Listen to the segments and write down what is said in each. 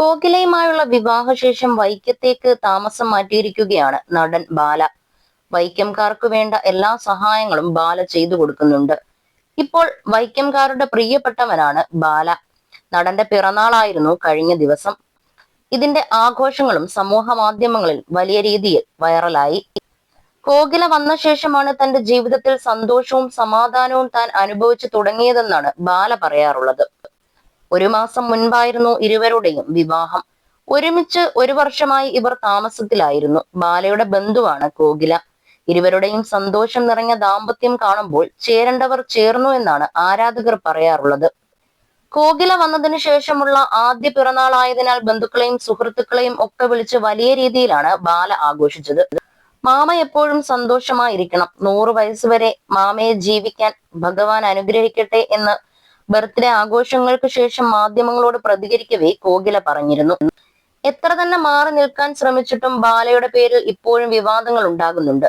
കോകിലയുമായുള്ള വിവാഹശേഷം വൈക്കത്തേക്ക് താമസം മാറ്റിയിരിക്കുകയാണ് നടൻ ബാല. വൈക്കംകാർക്ക് വേണ്ട എല്ലാ സഹായങ്ങളും ബാല ചെയ്തു കൊടുക്കുന്നുണ്ട്. ഇപ്പോൾ വൈക്കംകാരുടെ പ്രിയപ്പെട്ടവനാണ് ബാല. നടന്റെ പിറന്നാളായിരുന്നു കഴിഞ്ഞ ദിവസം. ഇതിന്റെ ആഘോഷങ്ങളും സമൂഹ മാധ്യമങ്ങളിൽ വലിയ രീതിയിൽ വൈറലായി. കോകില വന്ന ശേഷമാണ് തന്റെ ജീവിതത്തിൽ സന്തോഷവും സമാധാനവും താൻ അനുഭവിച്ചു തുടങ്ങിയതെന്നാണ് ബാല പറയാറുള്ളത്. ഒരു മാസം മുൻപായിരുന്നു ഇരുവരുടെയും വിവാഹം. ഒരുമിച്ച് ഒരു വർഷമായി ഇവർ താമസത്തിലായിരുന്നു. ബാലയുടെ ബന്ധുവാണ് കോകില. ഇരുവരുടെയും സന്തോഷം നിറഞ്ഞ ദാമ്പത്യം കാണുമ്പോൾ ചേരേണ്ടവർ ചേർന്നു എന്നാണ് ആരാധകർ പറയാറുള്ളത്. കോകില വന്നതിന് ശേഷമുള്ള ആദ്യ പിറന്നാളായതിനാൽ ബന്ധുക്കളെയും സുഹൃത്തുക്കളെയും ഒക്കെ വിളിച്ച് വലിയ രീതിയിലാണ് ബാല ആഘോഷിച്ചത്. മാമ എപ്പോഴും സന്തോഷമായിരിക്കണം. നൂറു വയസ്സ് വരെ മാമയെ ജീവിക്കാൻ ഭഗവാൻ അനുഗ്രഹിക്കട്ടെ എന്ന് ബർത്ത്ഡേ ആഘോഷങ്ങൾക്ക് ശേഷം മാധ്യമങ്ങളോട് പ്രതികരിക്കവേ കോകില പറഞ്ഞിരുന്നു. എത്ര തന്നെ മാറി നിൽക്കാൻ ശ്രമിച്ചിട്ടും ബാലയുടെ പേരിൽ ഇപ്പോഴും വിവാദങ്ങൾ ഉണ്ടാകുന്നുണ്ട്.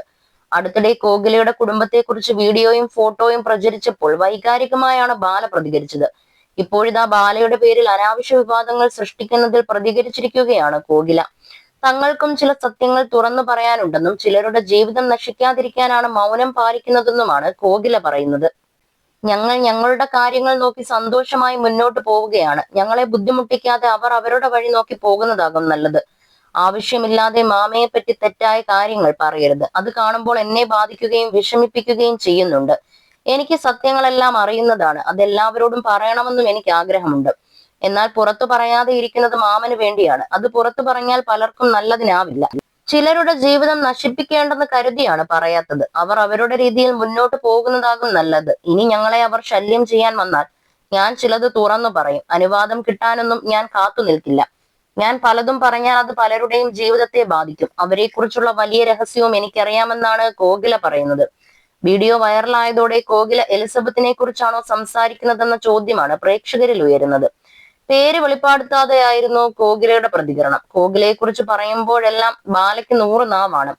അടുത്തിടെ കോകിലയുടെ കുടുംബത്തെക്കുറിച്ച് വീഡിയോയും ഫോട്ടോയും പ്രചരിച്ചപ്പോൾ വൈകാരികമായാണ് ബാല പ്രതികരിച്ചത്. ഇപ്പോഴിതാ ബാലയുടെ പേരിൽ അനാവശ്യ വിവാദങ്ങൾ സൃഷ്ടിക്കുന്നതിൽ പ്രതികരിച്ചിരിക്കുകയാണ് കോകില. തങ്ങൾക്കും ചില സത്യങ്ങൾ തുറന്നു പറയാനുണ്ടെന്നും ചിലരുടെ ജീവിതം നശിക്കാതിരിക്കാനാണ് മൗനം പാലിക്കുന്നതെന്നുമാണ് കോകില പറയുന്നത്. ഞങ്ങൾ ഞങ്ങളുടെ കാര്യങ്ങൾ നോക്കി സന്തോഷമായി മുന്നോട്ട് പോവുകയാണ്. ഞങ്ങളെ ബുദ്ധിമുട്ടിക്കാതെ അവർ അവരുടെ വഴി നോക്കി പോകുന്നതാകും നല്ലത്. ആവശ്യമില്ലാതെ മാമയെ പറ്റി തെറ്റായ കാര്യങ്ങൾ പറയരുത്. അത് കാണുമ്പോൾ എന്നെ ബാധിക്കുകയും വിഷമിപ്പിക്കുകയും ചെയ്യുന്നുണ്ട്. എനിക്ക് സത്യങ്ങളെല്ലാം അറിയുന്നതാണ്. അതെല്ലാവരോടും പറയണമെന്നും എനിക്ക് ആഗ്രഹമുണ്ട്. എന്നാൽ പുറത്തു പറയാതെ ഇരിക്കുന്നത് മാമന് വേണ്ടിയാണ്. അത് പുറത്തു പറഞ്ഞാൽ പലർക്കും നല്ലതിനാവില്ല. ചിലരുടെ ജീവിതം നശിപ്പിക്കേണ്ടെന്ന് കരുതിയാണ് പറയാത്തത്. അവർ അവരുടെ രീതിയിൽ മുന്നോട്ട് പോകുന്നതാകും നല്ലത്. ഇനി ഞങ്ങളെ അവർ ശല്യം ചെയ്യാൻ വന്നാൽ ഞാൻ ചിലത് തുറന്നു പറയും. അനുവാദം കിട്ടാനൊന്നും ഞാൻ കാത്തു നിൽക്കില്ല. ഞാൻ പലതും പറഞ്ഞാൽ അത് പലരുടെയും ജീവിതത്തെ ബാധിക്കും. അവരെ കുറിച്ചുള്ള വലിയ രഹസ്യവും എനിക്കറിയാമെന്നാണ് കോകില പറയുന്നത്. വീഡിയോ വൈറലായതോടെ കോകില എലിസബത്തിനെ കുറിച്ചാണോ സംസാരിക്കുന്നതെന്ന ചോദ്യമാണ് പ്രേക്ഷകരിൽ ഉയരുന്നത്. പേര് വെളിപ്പെടുത്താതെയായിരുന്നു കോകിലയുടെ പ്രതികരണം. കോകിലയെ കുറിച്ച് പറയുമ്പോഴെല്ലാം ബാലയ്ക്ക് നൂറ് നാവാണ്.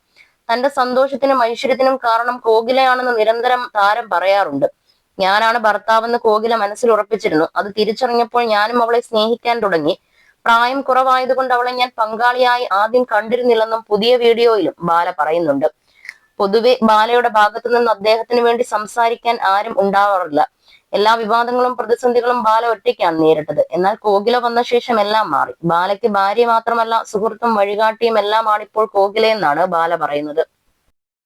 തന്റെ സന്തോഷത്തിനും ഐശ്വര്യത്തിനും കാരണം കോകിലയാണെന്ന് നിരന്തരം താരം പറയാറുണ്ട്. ഞാനാണ് ഭർത്താവെന്ന് കോകില മനസ്സിൽ ഉറപ്പിച്ചിരുന്നു. അത് തിരിച്ചറിഞ്ഞപ്പോൾ ഞാനും അവളെ സ്നേഹിക്കാൻ തുടങ്ങി. പ്രായം കുറവായതുകൊണ്ട് അവളെ ഞാൻ പങ്കാളിയായി ആദ്യം കണ്ടിരുന്നില്ലെന്നും പുതിയ വീഡിയോയിലും ബാല പറയുന്നുണ്ട്. പൊതുവെ ബാലയുടെ ഭാഗത്തു നിന്ന് അദ്ദേഹത്തിന് വേണ്ടി സംസാരിക്കാൻ ആരും ഉണ്ടാവാറില്ല. എല്ലാ വിവാദങ്ങളും പ്രതിസന്ധികളും ബാല ഒറ്റയ്ക്കാണ് നേരിട്ടത്. എന്നാൽ കോകില വന്ന ശേഷം എല്ലാം മാറി. ബാലയ്ക്ക് ഭാര്യ മാത്രമല്ല സുഹൃത്തും വഴികാട്ടിയും എല്ലാമാണ് ഇപ്പോൾ കോകിലയെന്നാണ് ബാല പറയുന്നത്.